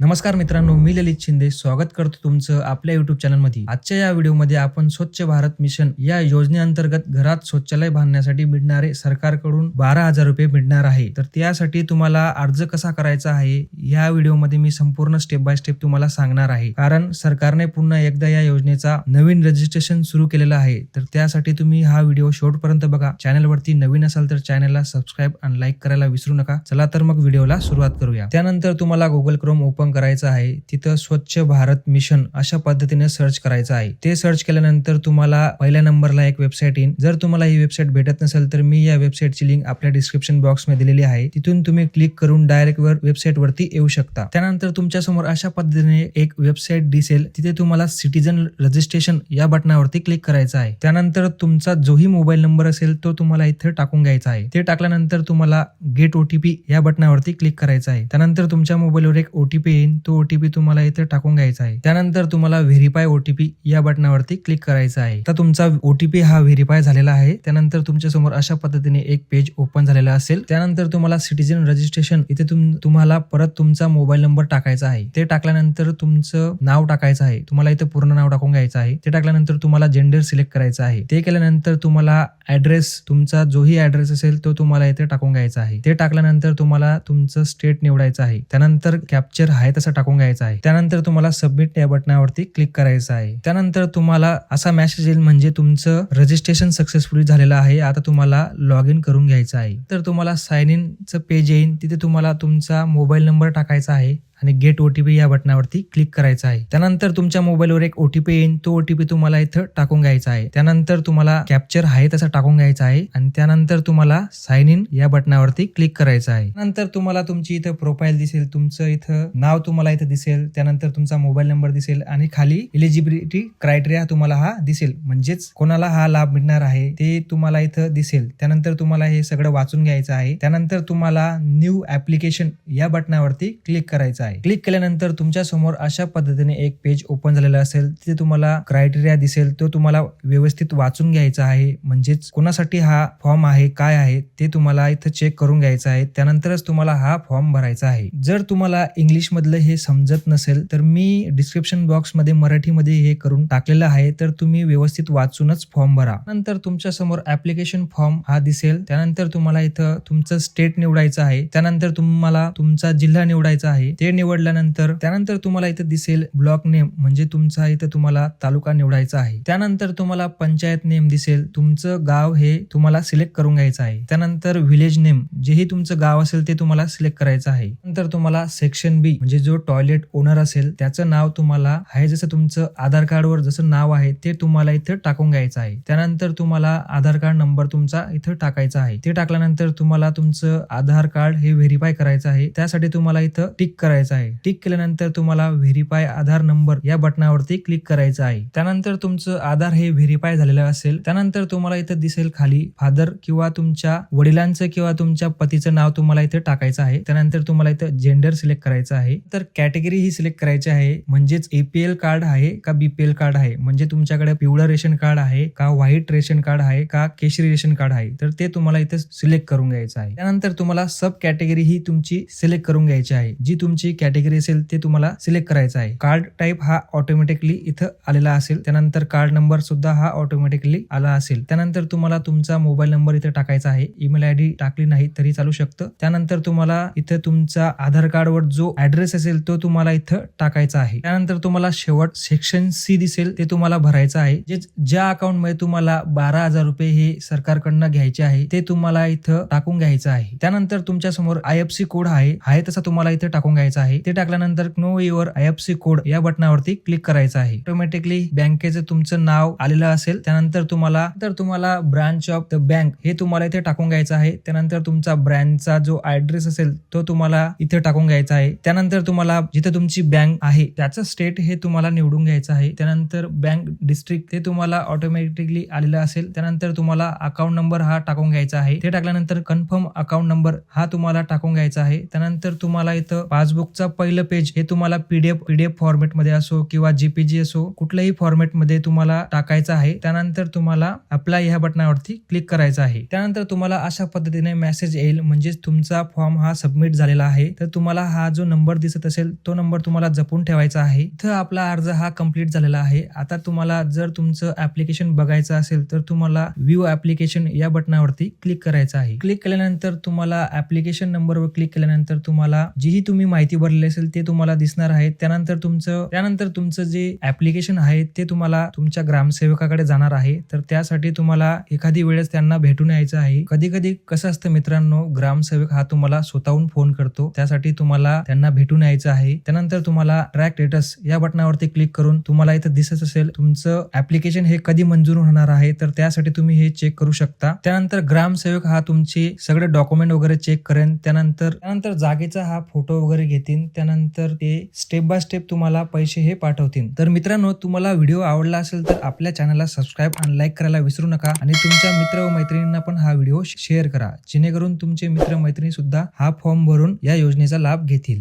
नमस्कार मित्रांनो मी ललित शिंदे. स्वागत करतो तुमचं आपल्या युट्यूब चॅनलमध्ये आजच्या या व्हिडिओमध्ये आपण स्वच्छ भारत मिशन या योजनेअंतर्गत घरात शौचालय बांधण्यासाठी मिळणारे सरकारकडून बारा हजार रुपये मिळणार आहे. तर त्यासाठी तुम्हाला अर्ज कसा करायचा आहे या व्हिडिओमध्ये मी संपूर्ण स्टेप बाय स्टेप तुम्हाला सांगणार आहे. कारण सरकारने पुन्हा एकदा या योजनेचा नवीन रजिस्ट्रेशन सुरू केलेलं आहे. तर त्यासाठी तुम्ही हा व्हिडिओ शेवटपर्यंत बघा. चॅनलवरती नवीन असाल तर चॅनलला सबस्क्राईब आणि लाईक करायला विसरू नका. चला तर मग व्हिडिओला सुरुवात करूया. त्यानंतर तुम्हाला गुगल क्रोम ओपन करायचं आहे. तिथं स्वच्छ भारत मिशन अशा पद्धतीने सर्च करायचं आहे. ते सर्च केल्यानंतर तुम्हाला पहिल्या नंबरला एक वेबसाईट येईल. जर तुम्हाला ही वेबसाईट भेटत नसेल तर मी या वेबसाईटची लिंक आपल्या डिस्क्रिप्शन बॉक्समध्ये दिलेली आहे. तिथून तुम्ही क्लिक करून डायरेक्ट वर वेबसाईट वरती येऊ शकता. त्यानंतर तुमच्यासमोर अशा पद्धतीने एक वेबसाईट दिसेल. तिथे तुम्हाला सिटीजन रजिस्ट्रेशन या बटनावरती क्लिक करायचं आहे. त्यानंतर तुमचा जोही मोबाईल नंबर असेल तो तुम्हाला इथे टाकून घ्यायचा आहे. ते टाकल्यानंतर तुम्हाला गेट ओटीपी या बटनावरती क्लिक करायचं आहे. त्यानंतर तुमच्या मोबाईलवर एक ओटीपी येईल तो ओटीपी तुम्हाला इथे टाकून घ्यायचा आहे. त्यानंतर तुम्हाला व्हेरीफाय ओटीपी या बटनावरती क्लिक करायचं आहे. तर तुमचा ओटीपी हा व्हेरीफाय झालेला आहे. त्यानंतर तुमच्यासमोर अशा पद्धतीने एक पेज ओपन झालेला असेल. त्यानंतर तुम्हाला सिटीजन रजिस्ट्रेशन इथे तुम- तुम्हाला परत तुमचा मोबाईल नंबर टाकायचा आहे. ते टाकल्यानंतर तुमचं नाव टाकायचं आहे. तुम्हाला इथे पूर्ण नाव टाकून घ्यायचं आहे. ते टाकल्यानंतर तुम्हाला जेंडर सिलेक्ट करायचं आहे. ते केल्यानंतर तुम्हाला ऍड्रेस तुमचा जोही ऍड्रेस असेल तो तुम्हाला इथे टाकून घ्यायचा आहे. ते टाकल्यानंतर तुम्हाला तुमचं स्टेट निवडायचं आहे. त्यानंतर कॅप्चर आहे तसं टाकून घ्यायचं आहे. त्यानंतर तुम्हाला सबमिट या बटनावरती क्लिक करायचं आहे. त्यानंतर तुम्हाला असा मेसेज येईल म्हणजे तुमचं रजिस्ट्रेशन सक्सेसफुली झालेलं आहे. आता तुम्हाला लॉग इन करून घ्यायचं आहे. तर तुम्हाला साइन इनचं पेज येईल तिथे तुम्हाला तुमचा मोबाईल नंबर टाकायचा आहे. आणि गेट ओटीपी या बटनावरती क्लिक करायचं आहे. त्यानंतर तुमच्या मोबाईलवर एक ओटीपी येईल तो ओटीपी तुम्हाला इथं टाकून घ्यायचा आहे. त्यानंतर तुम्हाला कॅप्चर आहे तसं टाकून घ्यायचं आहे. आणि त्यानंतर तुम्हाला साइन इन या बटनावरती क्लिक करायचं आहे. नंतर तुम्हाला तुमची इथं प्रोफाईल दिसेल. तुमचं इथं नाव तुम्हाला इथं दिसेल. त्यानंतर तुमचा मोबाईल नंबर दिसेल. आणि खाली एलिजिबिलिटी क्रायटेरिया तुम्हाला हा दिसेल. म्हणजेच कोणाला हा लाभ मिळणार आहे ते तुम्हाला इथं दिसेल. त्यानंतर तुम्हाला हे सगळं वाचून घ्यायचं आहे. त्यानंतर तुम्हाला न्यू ऍप्लिकेशन या बटनावरती क्लिक करायचं आहे. क्लिक केल्यानंतर तुमच्यासमोर अशा पद्धतीने एक पेज ओपन झालेला असेल तिथे तुम्हाला क्रायटेरिया दिसेल तो तुम्हाला व्यवस्थित वाचून घ्यायचा आहे. म्हणजेच कोणासाठी हा फॉर्म आहे काय आहे ते तुम्हाला इथं चेक करून घ्यायचं आहे. त्यानंतरच तुम्हाला हा फॉर्म भरायचा आहे. जर तुम्हाला इंग्लिश मधलं हे समजत नसेल तर मी डिस्क्रिप्शन बॉक्समध्ये मराठीमध्ये हे करून टाकलेलं आहे. तर तुम्ही व्यवस्थित वाचूनच फॉर्म भरा. नंतर तुमच्यासमोर ऍप्लिकेशन फॉर्म हा दिसेल. त्यानंतर तुम्हाला इथं तुमचं स्टेट निवडायचं आहे. त्यानंतर तुम्हाला तुमचा जिल्हा निवडायचा आहे. ते निवडल्यानंतर त्यानंतर तुम्हाला इथं दिसेल ब्लॉक नेम म्हणजे तुमचा इथं तुम्हाला तालुका निवडायचा आहे. त्यानंतर तुम्हाला पंचायत नेम दिसेल तुमचं गाव हे तुम्हाला सिलेक्ट करून घ्यायचं आहे. त्यानंतर विलेज नेम जेही तुमचं गाव असेल ते तुम्हाला सिलेक्ट करायचं आहे. नंतर तुम्हाला सेक्शन बी म्हणजे जो टॉयलेट ओनर असेल त्याचं नाव तुम्हाला आहे जसं तुमचं आधार कार्डवर जसं नाव आहे ते तुम्हाला इथं टाकून घ्यायचं आहे. त्यानंतर तुम्हाला आधार कार्ड नंबर तुमचा इथं टाकायचा आहे. ते टाकल्यानंतर तुम्हाला तुमचं आधार कार्ड हे व्हेरीफाय करायचं आहे. त्यासाठी तुम्हाला इथं टिक करायचं आहे. टिक केल्यानंतर तुम्हाला व्हेरीफाय आधार नंबर या बटनावरती क्लिक करायचं आहे. त्यानंतर तुमचं आधार हे व्हेरीफाय झालेलं असेल. त्यानंतर तुम्हाला इथं दिसेल खाली फादर किंवा तुमच्या वडिलांचं किंवा तुमच्या पतीचं नाव तुम्हाला इथे टाकायचं आहे. त्यानंतर तुम्हाला इथं जेंडर सिलेक्ट करायचं आहे. तर कॅटेगरी ही सिलेक्ट करायची आहे. म्हणजेच एपीएल कार्ड आहे का बीपीएल कार्ड आहे? म्हणजे तुमच्याकडे पिवळं रेशन कार्ड आहे का व्हाईट रेशन कार्ड आहे का केशरी रेशन कार्ड आहे? तर ते तुम्हाला इथे सिलेक्ट करून घ्यायचं आहे. त्यानंतर तुम्हाला सब कॅटेगरी ही तुमची सिलेक्ट करून घ्यायची आहे. जी तुमची कॅटेगरी असेल ते तुम्हाला सिलेक्ट करायचं आहे. कार्ड टाईप हा ऑटोमॅटिकली इथं आलेला असेल. त्यानंतर कार्ड नंबर सुद्धा हा ऑटोमॅटिकली आला असेल. त्यानंतर तुम्हाला तुमचा मोबाईल नंबर इथे टाकायचा आहे. ईमेल आय डी टाकली नाही तरी चालू शकतं. त्यानंतर तुम्हाला इथं तुमचा आधार कार्ड वर जो ऍड्रेस असेल तो तुम्हाला इथं टाकायचा आहे. त्यानंतर तुम्हाला शेवट सेक्शन सी दिसेल ते तुम्हाला भरायचं आहे. जे ज्या अकाउंटमध्ये तुम्हाला बारा हजार रुपये हे सरकारकडनं घ्यायचे आहे ते तुम्हाला इथं टाकून घ्यायचं आहे. त्यानंतर तुमच्यासमोर आय एफ सी कोड आहे. आहे तसा तुम्हाला इथे टाकून घ्यायचा आहे. आहे. ते टाकल्यानंतर know your I F C code या बटनावरती क्लिक करायचं आहे. ऑटोमॅटिकली बँकेचं तुमचं नाव आलेलं असेल त्यानंतर तुम्हाला तर तुम्हाला ब्रांच ऑफ द बँक हे तुम्हाला इथे टाकून घ्यायचं आहे. त्यानंतर तुमचा ब्रँचचा जो ऍड्रेस असेल तो तुम्हाला इथे टाकून घ्यायचा आहे. त्यानंतर तुम्हाला जिथे तुमची बँक आहे त्याचं स्टेट हे तुम्हाला निवडून घ्यायचं आहे. त्यानंतर बँक डिस्ट्रिक्ट ते तुम्हाला ऑटोमॅटिकली आलेलं असेल. त्यानंतर तुम्हाला अकाउंट नंबर हा टाकून घ्यायचा आहे. ते टाकल्यानंतर कन्फर्म अकाउंट नंबर हा तुम्हाला टाकून घ्यायचा आहे. त्यानंतर तुम्हाला इथं पासबुक बुकचा पहिलं पेज हे तुम्हाला पीडीएफ पीडीएफ फॉर्मेटमध्ये असो किंवा जीपीजी असो कुठल्याही फॉर्मेटमध्ये तुम्हाला टाकायचं आहे. त्यानंतर तुम्हाला अप्लाय ह्या बटनावरती क्लिक करायचं आहे. त्यानंतर तुम्हाला अशा पद्धतीने मेसेज येईल. म्हणजेच तुमचा फॉर्म हा सबमिट झालेला आहे. तर तुम्हाला हा जो नंबर दिसत असेल तो नंबर तुम्हाला जपून ठेवायचा आहे. इथं आपला अर्ज हा कंप्लीट झालेला आहे. आता तुम्हाला जर तुमचं ऍप्लिकेशन बघायचं असेल तर तुम्हाला व्ह्यू ऍप्लिकेशन या बटनावरती क्लिक करायचं आहे. क्लिक केल्यानंतर तुम्हाला ऍप्लिकेशन नंबरवर क्लिक केल्यानंतर तुम्हाला जीही तुम्ही माहिती भरलेली असेल ते तुम्हाला दिसणार आहे त्यानंतर तुमचं त्यानंतर तुमचं जे ऍप्लिकेशन आहे ते तुम्हाला तुमच्या ग्रामसेवकाकडे जाणार आहे. तर त्यासाठी तुम्हाला एखादी वेळेस त्यांना भेटून यायचं आहे. कधी कधी कसं असतं मित्रांनो ग्रामसेवक हा तुम्हाला स्वतःहून फोन करतो. त्यासाठी तुम्हाला त्यांना भेटून यायचं आहे. त्यानंतर तुम्हाला ट्रॅक स्टेटस या बटनावरती क्लिक करून तुम्हाला इथं दिसत असेल तुमचं ऍप्लिकेशन हे कधी मंजूर होणार आहे तर त्यासाठी तुम्ही हे चेक करू शकता. त्यानंतर ग्रामसेवक हा तुमचे सगळे डॉक्युमेंट वगैरे चेक करेन. त्यानंतर त्यानंतर जागेचा हा फोटो वगैरे घेतील त्यानंतर ते स्टेप बाय स्टेप तुम्हाला पैसे हे पाठवतील तर मित्रांनो तुम्हाला व्हिडिओ आवडला असेल तर आपल्या चॅनलला सबस्क्राईब आणि लाईक करायला विसरू नका. आणि तुमच्या मित्र व मैत्रिणींना पण हा व्हिडिओ शेअर करा. जेणेकरून तुमचे मित्र मैत्रिणी सुद्धा हा फॉर्म भरून या योजनेचा लाभ घेतील.